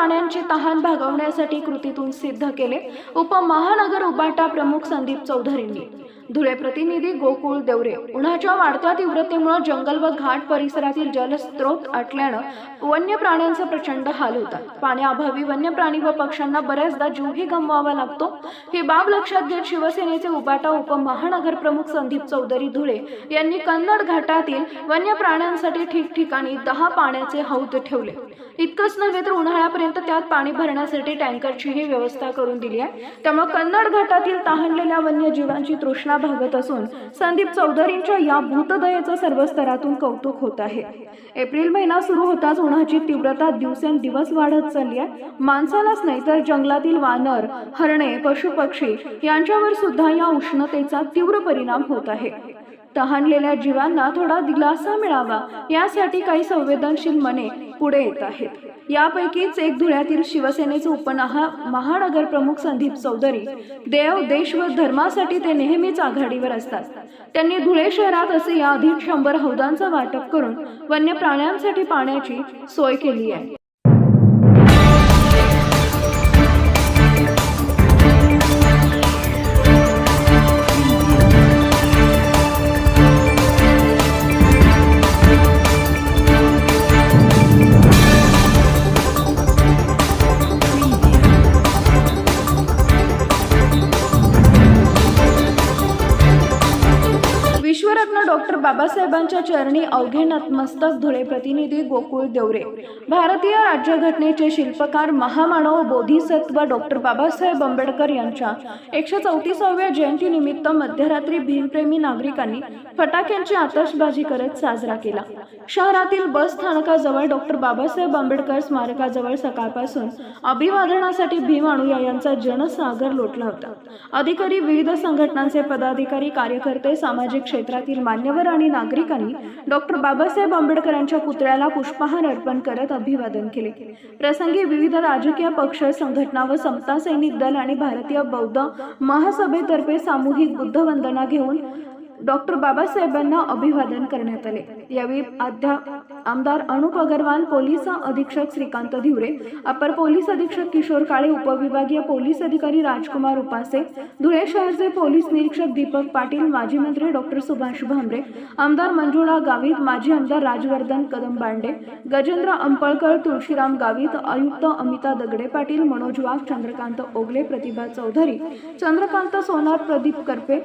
प्राण्यांची तहान भागवण्यासाठी कृतीतून सिद्ध केले. उपमहानगर उबाटा प्रमुख संदीप चौधरींनी. धुळे प्रतिनिधी गोकुळ देवरे. उन्हाच्या वाढत्या तीव्रतेमुळे जंगल व घाट परिसरातील जलस्रोत आटल्यानं वन्य प्राण्यांचे प्रचंड हाल होतात पाण्याअभावी वन्य प्राणी व पक्ष्यांना बऱ्याचदा जीवही गमवावा लागतो. ही बाब लक्षात घेत शिवसेनेचे उबाटा उपमहानगर प्रमुख संदीप चौधरी धुळे यांनी कन्नड घाटातील वन्य प्राण्यांसाठी ठिकठिकाणी दहा पाण्याचे हौद ठेवले. इतकंच नव्हे तर उन्हाळ्यापर्यंत त्यात पाणी भरण्यासाठी टँकरचीही व्यवस्था करून दिली आहे. त्यामुळे कन्नड घाटातील तहानलेल्या वन्यजीवांची तृष्णा भागत असून संदीप चौधरींच्या या भूतदयेचं सर्व स्तरातून कौतुक होत आहे. एप्रिल महिना सुरू होताच उन्हाची तीव्रता दिवसेंदिवस वाढत चालली आहे. माणसालाच नाही तर जंगलातील वानर हरणे पशुपक्षी यांच्यावर सुद्धा या उष्णतेचा तीव्र परिणाम होत आहे. तहानलेल्या जीवांना थोडा दिलासा मिळावा यासाठी काही संवेदनशील मने पुढे येत आहेत. यापैकीच एक धुळ्यातील शिवसेनेचे उपनहा महानगर प्रमुख संदीप चौधरी. देव देश व धर्मासाठी ते नेहमीच आघाडीवर असतात. त्यांनी धुळे शहरात असे या अधिक शंभर हौदांचं वाटप करून वन्य प्राण्यांसाठी पाण्याची सोय केली आहे. साहेबांच्या चरणी अवघे नतमस्तक धुळे प्रतिनिधी गोकुळ देवरे. भारतीय राज्यघटनेचे शिल्पकार महामानव बोधिसत्व डॉक्टर बाबासाहेब आंबेडकर यांच्या एकशे चौतीसाव्या जयंतीनिमित्त मध्यरात्री भीमप्रेमी नागरिकांनी फटाक्यांची आतषबाजी करत साजरा केला. शहरातील बस स्थानकाजवळ डॉक्टर बाबासाहेब आंबेडकर स्मारकाजवळ सकाळपासून अभिवादनासाठी भीम अनुयायांचा जनसागर लोटला होता. अधिकारी विविध संघटनांचे पदाधिकारी कार्यकर्ते सामाजिक क्षेत्रातील मान्यवर आणि नागरिक नागरिकांनी डॉक्टर बाबासाहेब आंबेडकरांच्या पुतळ्याला पुष्पहार अर्पण करत अभिवादन केले. प्रसंगी विविध राजकीय पक्ष संघटना व समता सैनिक दल आणि भारतीय बौद्ध महासभेतर्फे सामूहिक बुद्ध वंदना घेऊन डॉक्टर बाबासाहेबांना अभिवादन करण्यात आले. यावेळी अध्या आमदार अनुप अगरवाल पोलीस अधीक्षक श्रीकांत धिवरे अपर पोलीस अधीक्षक किशोर काळे उपविभागीय पोलीस अधिकारी राजकुमार उपासे धुळे शहरचे पोलीस निरीक्षक दीपक पाटील माजी मंत्री डॉक्टर सुभाष भामरे आमदार मंजुळा गावित माजी आमदार राजवर्धन कदम बांडे गजेंद्र अंपळकर तुळशीराम गावित आयुक्त अमिता दगडे पाटील मनोज वाघ चंद्रकांत ओगले प्रतिभा चौधरी चंद्रकांत सोनार प्रदीप करपे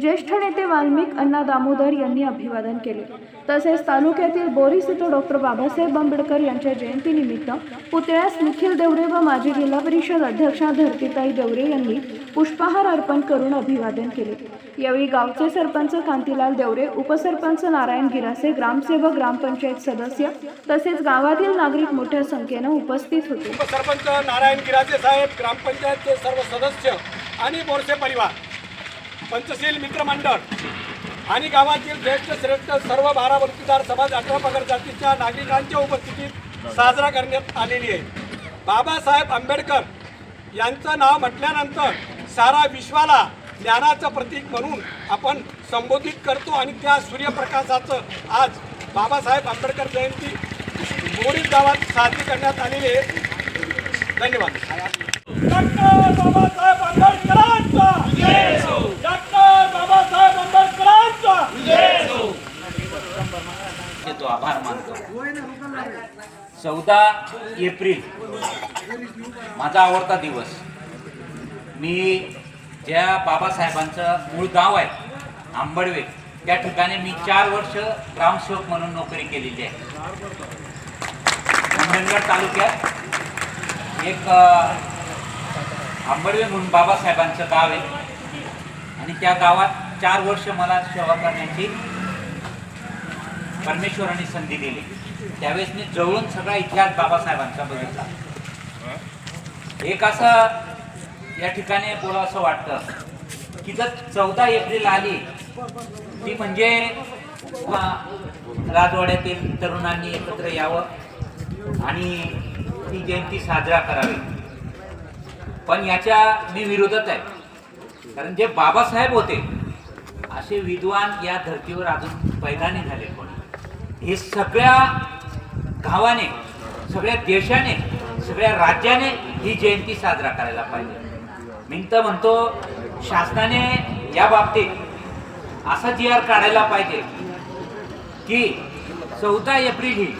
ज्येष्ठ नेते वाल्मिक अण्णा दामोदर यांनी अभिवादन केले. तसेच तालुक्यातील बोरीस प्रसिद्ध डॉक्टर बाबासाहेब आंबेडकर यांच्या जयंतीनिमित्त पुतळ्यास निखिल देवरे व माजी जिल्हा परिषद अध्यक्षा धरतीताई देवरे यांनी पुष्पहार अर्पण करून अभिवादन केले. यावेळी गावचे सरपंच कांतीलाल देवरे उपसरपंच नारायण गिरासे ग्रामसेवक ग्रामपंचायत सदस्य तसेच गावातील नागरिक मोठ्या संख्येनं उपस्थित होते. उपसरपंच नारायण गिरासे साहेब ग्रामपंचायतचे सर्व सदस्य आणि बोरसे परिवार पंचशील मित्रमंडळ आणि गावातील ज्येष्ठ श्रेष्ठ सर्व बारा वृत्तीदार समाज अठरा पगड जातीच्या नागरिकांच्या उपस्थितीत साजरा करण्यात आलेली आहे. बाबासाहेब आंबेडकर यांचं नाव म्हटल्यानंतर सारा विश्वाला ज्ञानाचं प्रतीक म्हणून आपण संबोधित करतो आणि त्या सूर्यप्रकाशाचं आज बाबासाहेब आंबेडकर जयंती मोरीत गावात साजरी करण्यात आलेली आहे. धन्यवाद. डॉक्टर बाबासाहेब आंबेडकरांचा! आभार मानतो चौदा एप्रिल. माझा आवडता दिवस. मी ज्या बाबासाहेबांचं मूळ गाव आहे आंबडवे त्या ठिकाणी मी चार वर्ष ग्रामसेवक म्हणून नोकरी केलेली आहे. मंडणगड तालुक्यात एक आंबडवे म्हणून बाबासाहेबांचं गाव आहे. आणि त्या गावात चार वर्ष मला सेवा करण्याची परमेश्वराने संधी दिली. त्यावेळेस मी जवळून सगळा इतिहास बाबासाहेबांचा बघितला. एक असं या ठिकाणी बोला असं वाटतं की जर चौदा एप्रिल आली ती म्हणजे राजवाड्यातील तरुणांनी एकत्र यावं आणि ती जयंती साजरा करावी. पण याच्या मी विरोधात आहे. कारण जे बाबासाहेब होते असे विद्वान या धर्तीवर अजून पैदा नाही झाले कोणी. हे सगळ्या गावाने सगळ्या देशाने सगळ्या राज्याने ही जयंती साजरा करायला पाहिजे. मी तर म्हणतो शासनाने या बाबतीत असा जी आर काढायला पाहिजे की चौदा एप्रिल ही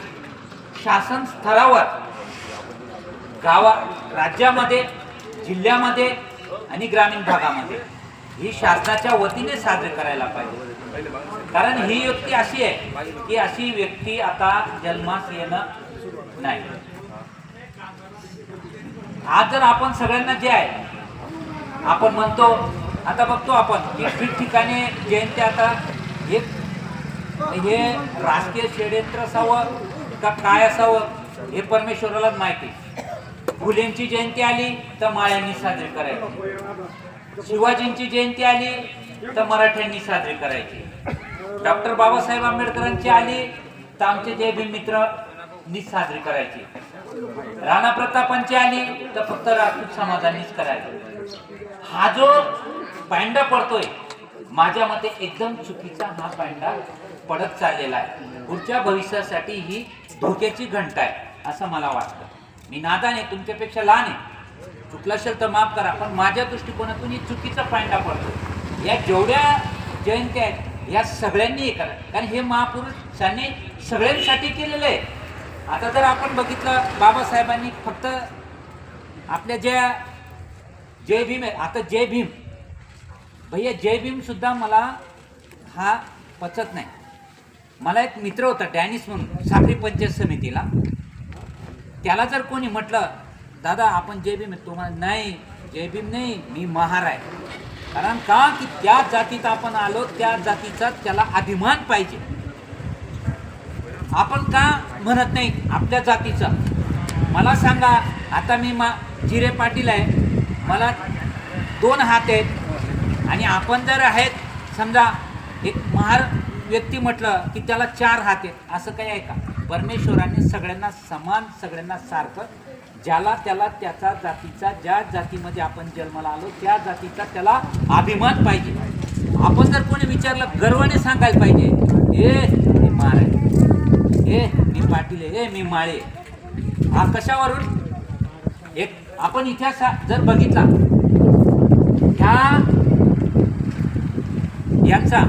शासन स्तरावर गावा राज्यामध्ये जिल्ह्यामध्ये आणि ग्रामीण भागामध्ये ही शासनाच्या वतीने साजरी करायला पाहिजे. कारण ही व्यक्ती अशी आहे की अशी व्यक्ती आता जन्मास येणं नाही. आज जर आपण सगळ्यांना जे आहे आपण म्हणतो आता बघतो आपण की ठिकठिकाणी जयंती आता हे हे राजकीय षडयंत्र असावं का काय असावं हे परमेश्वरालाच माहिती. फुलेंची जयंती आली तर माळ्यांनी साजरी करायची. शिवाजींची जयंती आली तर मराठ्यांनी साजरी करायची. डॉक्टर बाबासाहेब आंबेडकरांची आली तर आमचे जय भीम मित्रनी साजरी करायची. राणा प्रतापांची आली तर फक्त राजपूत समाजानेच करायची. हा जो पांडा पडतोय माझ्या मते एकदम चुकीचा हा पांडा पडत चाललेला आहे. पुढच्या भविष्यासाठी ही धोक्याची घंटा आहे असं मला वाटतं. मी नादान आहे तुमच्यापेक्षा लहान आहे. चुकलं असेल तर माफ करा पण माझ्या दृष्टिकोनातून ही चुकीचा पांडा पडतो. या जेवढ्या जयंत्या आहेत या सगळ्यांनी हे करा. कारण हे महापुरुषांनी सगळ्यांसाठी केलेलं आहे. आता जर आपण बघितलं बाबासाहेबांनी फक्त आपल्या ज्या जय भीम आहे आता जय भीम. भैया जय भीमसुद्धा मला हा पचत नाही. मला एक मित्र होता डॅनिस म्हणून साखरी पंचायत समितीला. त्याला जर कोणी म्हटलं दादा आपण जय भीम तुम्हाला म्हणा नाही जय भीम नाही मी महार आहे. कारण का? की त्या जातीत आपण आलो त्या जातीचा त्याला अभिमान पाहिजे. आपण का म्हणत नाही आपल्या जातीचा? मला सांगा आता मी मा जिरे पाटील आहे. मला दोन हात आहेत. आणि आपण जर आहेत समजा एक महार व्यक्ती म्हटलं की त्याला चार हात आहेत. असं काही आहे का? परमेश्वराने सगळ्यांना समान सगळ्यांना सारखं ज्याला त्याला त्याचा जातीचा ज्या जातीमध्ये आपण जन्माला आलो त्या जातीचा त्याला अभिमान पाहिजे. आपण जर कोणी विचारलं गर्वाने सांगायला पाहिजे ए मी मार ए मी पाटील आहे ए मी माळे. हा कशावरून? एक आपण इतिहास जर बघितला ह्या यांचा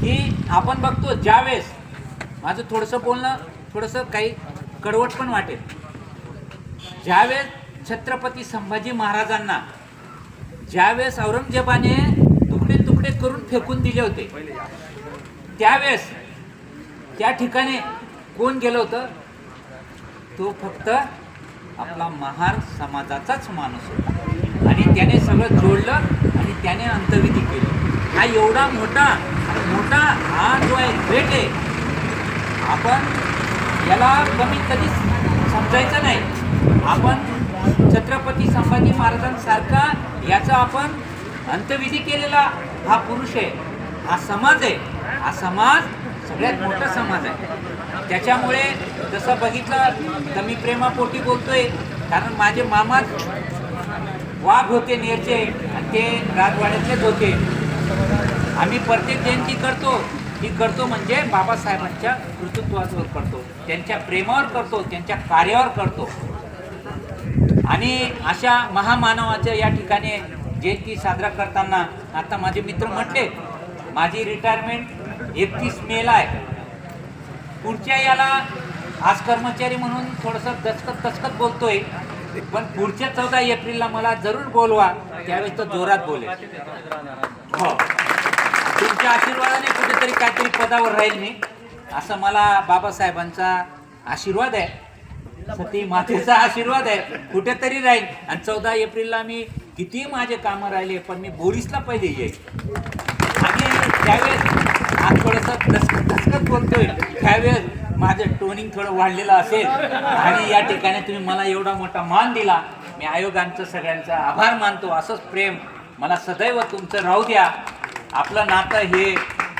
की आपण बघतो ज्यावेळेस माझं थोडंसं बोलणं थोडंसं काही कडवट पण वाटेल. ज्यावेळेस छत्रपती संभाजी महाराजांना ज्यावेळेस औरंगजेबाने तुकडे तुकडे करून फेकून दिले होते त्यावेळेस त्या ठिकाणी कोण गेलं होतं? तो फक्त आपला महार समाजाचाच माणूस होता. आणि त्याने सगळं जोडलं आणि त्याने अंतविधी केली. हा एवढा मोठा मोठा हा जो आहे भेट आहे आपण याला कमी कधीच समजायचं नाही. आपण छत्रपती संभाजी महाराजांसारखा याचा आपण अंत्यविधी केलेला हा पुरुष आहे हा समाज आहे. हा समाज सगळ्यात मोठा समाज आहे. त्याच्यामुळे जसं बघितलं तर मी प्रेमापोटी बोलतोय कारण माझे मामाच वाघ होते नेरचे आणि ते राजवाड्यातलेच होते. आम्ही प्रत्येक जयंती करतो. ही करतो म्हणजे बाबासाहेबांच्या कृतृत्वावर करतो. त्यांच्या प्रेमावर करतो त्यांच्या कार्यावर करतो. आणि अशा महामानवाच्या या ठिकाणी जयंती साजरा करताना आता माझे मित्र म्हटले माझी रिटायरमेंट एकतीस मेला आहे. पुढच्या याला आज कर्मचारी म्हणून थोडंसं दचकत दचकत बोलतोय पण पुढच्या चौदा एप्रिलला मला जरूर बोलवा त्यावेळेस तो जोरात बोले हो. तुमच्या आशीर्वादाने कुठेतरी काहीतरी पदावर राहील मी. असं मला बाबासाहेबांचा आशीर्वाद आहे. सती मातेचा आशीर्वाद आहे. कुठेतरी राहील. आणि चौदा एप्रिलला मी किती माझे कामं राहिले पण मी बोरीसला पहिले येईल. आणि त्यावेळेस आज थोडंसं दसकत दसकत बोलतोय. त्यावेळेस माझं टोनिंग थोडं वाढलेलं असेल. आणि या ठिकाणी तुम्ही मला एवढा मोठा मान दिला. मी आयोगांचं सगळ्यांचा आभार मानतो. असंच प्रेम मला सदैव तुमचं राहू द्या. आपलं नातं हे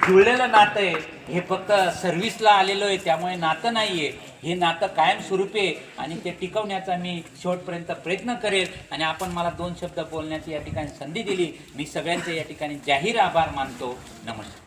जुळलेलं नातं आहे. हे फक्त सर्व्हिसला आलेलो आहे त्यामुळे नातं नाही आहे हे नातं कायमस्वरूपी आहे आणि ते टिकवण्याचा मी शेवटपर्यंत प्रयत्न करेल. आणि आपण मला दोन शब्द बोलण्याची या ठिकाणी संधी दिली. मी सगळ्यांचे या ठिकाणी जाहीर आभार मानतो. नमस्कार.